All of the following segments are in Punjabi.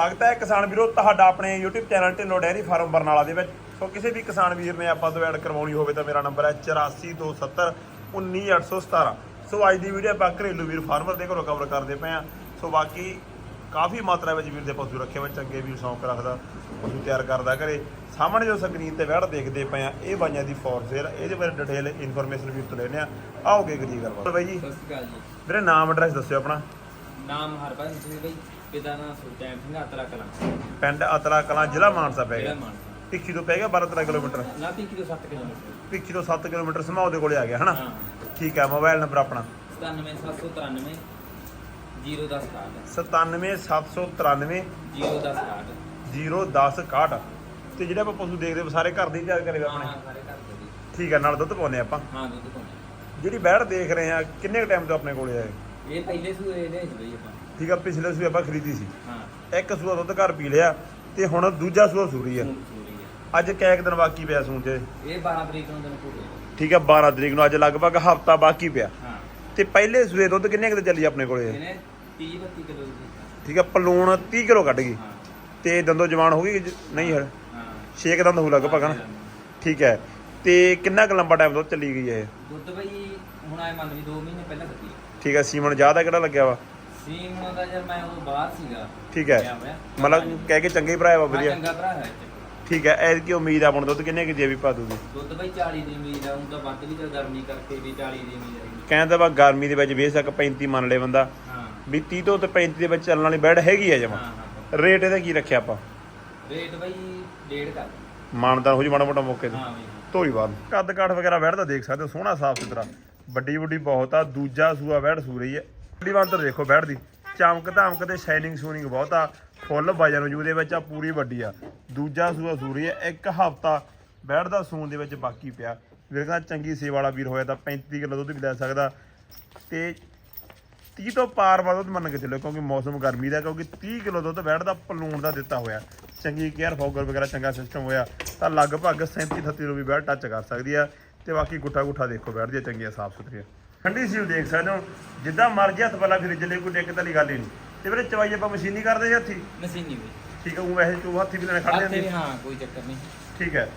ਸਵਾਗਤ ਹੈ ਕਿਸਾਨ ਵੀਰੋ ਤੁਹਾਡਾ ਆਪਣੇ YouTube channel Dhillon dairy farm Barnala ਦੇ ਵਿੱਚ। ਸੋ ਕਿਸੇ ਵੀ ਕਿਸਾਨ ਵੀਰ ਨੇ ਆਪਾਂ ਤੋਂ ਐਡ ਕਰਵਾਉਣੀ ਹੋਵੇ ਤਾਂ ਮੇਰਾ ਨੰਬਰ ਹੈ 8427 19817 ਸੋ ਅੱਜ ਦੀ ਵੀਡੀਓ ਆਪਾਂ ਘਰੇਲੂ ਵੀਰ ਫਾਰਮਰ ਦੇ ਘਰੋਂ ਕਵਰ ਕਰਦੇ ਪਏ ਆ ਸੋ ਬਾਕੀ ਕਾਫੀ ਮਾਤਰਾ ਵਿੱਚ ਵੀਰ ਦੇ ਪਸ਼ੂ ਰੱਖੇ ਹੋਏ ਚੰਗੇ ਵੀਰ ਸ਼ੌਂਕ ਰੱਖਦਾ ਪਸ਼ੂ ਤਿਆਰ ਕਰਦਾ ਘਰੇ। ਸਾਹਮਣੇ ਜੋ ਸਕਰੀਨ ਤੇ ਵੜ ਦੇਖਦੇ ਪਏ ਆ ਇਹ ਬਾਈਆਂ ਦੀ ਫੋਰ ਸੇਲ ਇਹਦੇ ਬਾਰੇ ਡਿਟੇਲ ਇਨਫੋਰਮੇਸ਼ਨ ਵੀਰ ਤੋਂ ਲੈਣੇ ਆ ਆਓਗੇ ਕਰੀ ਗੱਲਬਾਤ। ਬਾਈ ਜੀ ਸਤਿ ਸ਼੍ਰੀ ਅਕਾਲ ਜੀ। ਵੀਰੇ ਨਾਮ ਐਡਰੈਸ ਦੱਸਿਓ ਆਪਣਾ। ਨਾਮ ਹਰਭਜਨ ਸਿੰਘ ਬਈ ਪਿਤਾ ਨਾਮ ਸੁਲਤਾਨ ਸਿੰਘ ਆਤਰਾ ਕਲਾਂ। ਪਿੰਡ ਅਤਲਾ ਕਲਾਂ ਜ਼ਿਲ੍ਹਾ ਮਾਨਸਾ ਪੈ ਜਿਹੜਾ ਗਿਆ ਮਾਨਸਾ। ਭਿੱਖੀ ਤੋਂ ਪੈ ਗਿਆ 12 13 ਕਿਲੋਮੀਟਰ? ਨਾ ਤੀ ਕਿਲੋ 7 ਕਿਲੋਮੀਟਰ। ਭਿੱਖੀ ਤੋਂ 7 ਕਿਲੋਮੀਟਰ ਸਮਾਉ ਦੇ ਕੋਲੇ ਆ ਗਿਆ ਹਨਾ? ਹਾਂ। ਠੀਕ ਹੈ ਮੋਬਾਈਲ ਨੰਬਰ ਆਪਣਾ। 97793 010 97793 010 010 61 ਤੇ ਜਿਹੜੇ ਆਪਾਂ ਪਸ਼ੂ ਦੇਖਦੇ ਹਾਂ ਸਾਰੇ ਘਰ ਦੀ ਤਿਆਰ ਕਰੇ ਹਾਂ ਆਪਣੇ? ਹਾਂ, ਸਾਰੇ ਘਰ ਦੇ। ਜੀ। ਠੀਕ ਹੈ ਨਾਲ ਦੁੱਧ ਪਾਉਂਦੇ ਆਪਾਂ? ਹਾਂ ਦੁੱਧ ਪਾਉਣਾ ਜਿਹੜੀ ਬੈੜ ਦੇਖ ਰਹੇ ਆ ਕਿੰਨੇ ਟਾਈਮ ਤੋਂ ਆਪਣੇ ਕੋਲੇ ਆਏ ਇਹ? ਪਹਿਲੇ ਸੂਏ ਦੇ ਬਈ ਆਪਾਂ। ਠੀਕ ਆ ਪਿਛਲੇ ਸੂਏ ਆਪਾਂ ਖਰੀਦੀ ਸੀ। ਹਾਂ। ਇੱਕ ਸੂਆ ਦੁੱਧ ਘਰ ਪੀ ਲਿਆ ਤੇ ਹੁਣ ਦੂਜਾ ਸੂਆ ਸੂਰੀ ਆ। ਸੂਰੀ ਹੈ ਅੱਜ ਕੈਕ ਦਿਨ ਬਾਕੀ ਪਿਆ ਸੂਣ ਚ ਇਹ 12 ਤਰੀਕ ਨੂੰ ਦਿਨ ਪੂਰੇ ਠੀਕ ਹੈ 12 ਤਰੀਕ ਨੂੰ ਅੱਜ ਲਗਭਗ ਹਫਤਾ ਬਾਕੀ ਪਿਆ। ਹਾਂ। ਤੇ ਪਹਿਲੇ ਸੂਏ ਦੁੱਧ ਕਿੰਨੇ ਕਿਤੇ ਚੱਲੀ ਆਪਣੇ ਕੋਲੇ? ਇਹਨੇ 30 32 ਕਿਲੋ ਦੀ ਠੀਕ ਹੈ ਪਲੂਣ 30 ਕਿਲੋ ਕੱਢ ਗਈ। ਹਾਂ। ਤੇ ਦੰਦੋ ਜਵਾਨ ਹੋ ਗਈ ਕਿ ਜ- ਨਹੀਂ ਹਰ ਹਾਂ। ਛੇ ਕੁ ਦੰਦ ਹੋ ਲਗਭਗ ਨਾ ਠੀਕ ਹੈ। ਤੇ ਕਿੰਨਾ ਕੁ ਲੰਬਾ ਟਾਈਮ ਤੋਂ ਚੱਲੀ ਗਈ ਹੈ ਇਹ? ਦੁੱਧ ਬਈ ਹੁਣ ਆਏ ਮੰਨ ਲਈ 2 ਮਹੀਨੇ ਪਹਿਲਾਂ ਕੱਟੀ ਠੀਕ ਹੈ ਸੀਮਨ ਜ਼ਿਆਦਾ ਕਿਹੜਾ ਲੱਗਿਆ ਵਾ? ਸੀਮ ਦਾ ਜਦ ਮੈਂ ਉਹ ਬਾਹਰ ਸੀਗਾ ਠੀਕ ਹੈ। ਮਤਲਬ ਕਹਿ ਕੇ ਚੰਗੇ ਭਰਾ ਵਾ ਵਧੀਆ। ਚੰਗਾ ਭਰਾ ਹੈ। ਠੀਕ ਹੈ ਐਦ ਕੀ ਉਮੀਦ ਆ ਆਪਣ ਦੁੱਧ ਕਿੰਨੇ ਕਿ ਜੇ ਵੀ ਪਾ ਦੂਗੀ? ਦੁੱਧ ਬਈ 40 ਦੀ ਉਮੀਦ ਆ ਹੁਣ ਤਾਂ ਵੱਧ ਵੀ ਤਾਂ ਗਰਮੀ ਕਰਕੇ ਵੀ 40 ਦੀ ਉਮੀਦ ਆ ਕਹਿੰਦਾ ਵਾ ਗਰਮੀ ਦੇ ਵਿੱਚ ਬੇਸ਼ੱਕ 35 ਮੰਨ ਲੇ ਬੰਦਾ। ਹਾਂ। ਵੀ 30 ਤੋਂ ਤੇ 35 ਦੇ ਵਿੱਚ ਚੱਲਣ ਵਾਲੀ ਬੈਡ ਹੈਗੀ ਆ ਜਮਾ। ਰੇਟ ਇਹਦਾ ਕੀ ਰੱਖਿਆ ਆਪਾਂ? ਰੇਟ ਬਈ ਡੇਢ ਕਰ ਮਾਨਦਾਨ ਹੋ ਜੀ ਮਾੜਾ ਮੋਟਾ ਮੌਕੇ ਤੇ। ਹਾਂ ਬਈ। ਧੋਰੀ ਬਾਅਦ ਕੱਦ ਕਾਠ ਵਗੈਰਾ ਬੈਠਦਾ ਦੇਖ ਸਕਦੇ ਹੋ ਸੋਹਣਾ ਸਾਫ਼ ਸੁਥਰਾ। ਵੱਡੀ ਵੱਡੀ ਬਹੁਤ ਆ ਦੂਜਾ ਸੂਆ ਬੈਠ ਸੂ ਰਹੀ ਹੈ। ਵੱਡੀ ਬੰਤਰ ਦੇਖੋ ਬੈਠ ਦੀ ਚਮਕ ਧਮਕ ਤੇ ਸ਼ਾਈਨਿੰਗ ਸੂਨਿੰਗ ਬਹੁਤ ਆ। ਫੁੱਲ ਵਜਨ ਵਜੂ ਦੇ ਵਿੱਚ ਆ, ਪੂਰੀ ਵੱਡੀ ਆ। ਦੂਜਾ ਸੂਆ ਸੂ ਰਹੀ ਇੱਕ ਹਫਤਾ ਬੈਠ ਦਾ ਸੂਨ ਦੇ ਵਿੱਚ ਬਾਕੀ ਪਿਆ। ਵੀਰ ਕਹਿੰਦਾ ਚੰਗੀ ਸੇਵਾ ਵਾਲਾ ਵੀਰ ਹੋਇਆ ਤਾਂ 35 ਕਿਲੋ ਦੁੱਧ ਵੀ ਲੈ ਸਕਦਾ। ਤੇ 30 ਤੋਂ ਪਾਰ ਵਾ ਦੁੱਧ ਮੰਨ ਕੇ ਚੱਲੋ, ਕਿਉਂਕਿ ਮੌਸਮ ਗਰਮੀ ਦਾ, ਕਿਉਂਕਿ 30 ਕਿਲੋ ਦੁੱਧ ਬੈਠ ਦਾ ਪਲੂਣ ਦਾ ਦਿੱਤਾ ਹੋਇਆ। ਚੰਗੀ ਕੇਅਰ, ਫੋਗਰ ਵਗੈਰਾ, ਚੰਗਾ ਸਿਸਟਮ ਹੋਇਆ। ਤਾਂ ਲਗਭਗ 37 38 ਨੂੰ ਵੀ ਬੈਠ ਟੱਚ ਕਰ ਸਕਦੀ ਆ। ਤੇ ਬਾਕੀ ਗੁੱਠਾ ਗੁੱਠਾ ਦੇਖੋ ਬੈਠ ਦੀਆਂ ਚੰਗੀਆਂ ਸਾਫ਼ ਸੁਥਰੀਆਂ ਠੰਡੀ ਸੀਲ ਦੇਖ ਸਕਦੇ ਹੋ। ਜਿੱਦਾਂ ਮਰਜ਼ੀ ਹੱਥ ਵਾਲਾ ਫਿਰ ਜਲੇ ਕੋਈ ਦਿੱਕਤ ਵਾਲੀ ਗੱਲ ਹੀ ਨਹੀਂ। ਤੇ ਵੀਰੇ ਚਵਾਈ ਆਪਾਂ ਮਸ਼ੀਨੀ ਕਰਦੇ ਜਾਂ ਹੱਥੀ? ਮਸ਼ੀਨੀ ਬਈ ਠੀਕ ਹੈ ਉਹ ਵੈਸੇ ਚੋ ਹੱਥੀ ਵੀ ਲੈਣੇ ਖੜ ਜਾਂਦੇ। ਵੀ ਹਾਂ ਕੋਈ ਚੱਕਰ ਨਹੀਂ। ਠੀਕ ਹੈ।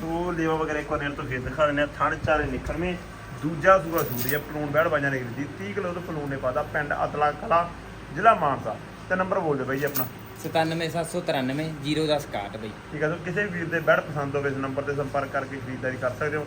ਸੋ ਲੇਵਾ ਵਗੈਰਾ ਇੱਕ ਵਾਰ ਨੇੜ ਤੋਂ ਫੇਰ ਦਿਖਾ ਦਿੰਦੇ ਆ। ਥਣ ਚਾਰੇ ਨਿਕਲਵੇਂ ਦੂਜਾ ਸੂਆ ਸੂਰੀ ਆ ਪਲੂਣ ਬੈੜ ਬਾਜਾਂ ਨੇ ਦੀ 30 ਕਿਲੋ ਤੋਂ ਪਲੂਣ ਨੇ ਪਾਦਾ ਪਿੰਡ ਅਤਲਾ ਕਲਾ ਜ਼ਿਲ੍ਹਾ ਮਾਨਸਾ। ਤੇ ਨੰਬਰ ਬੋਲ ਦਿਓ ਬਾਈ ਜੀ ਆਪਣਾ। 97793 010 61 ਬਈ। ਠੀਕ ਹੈ ਸੋ ਕਿਸੇ ਵੀ ਵੀਰ ਦੇ ਬੈੜ ਪਸੰਦ ਹੋਵੇ ਇਸ ਨੰਬਰ ਤੇ ਸੰਪਰਕ ਕਰਕੇ ਖਰੀਦਦਾਰੀ ਕਰ ਸਕਦੇ ਹੋ।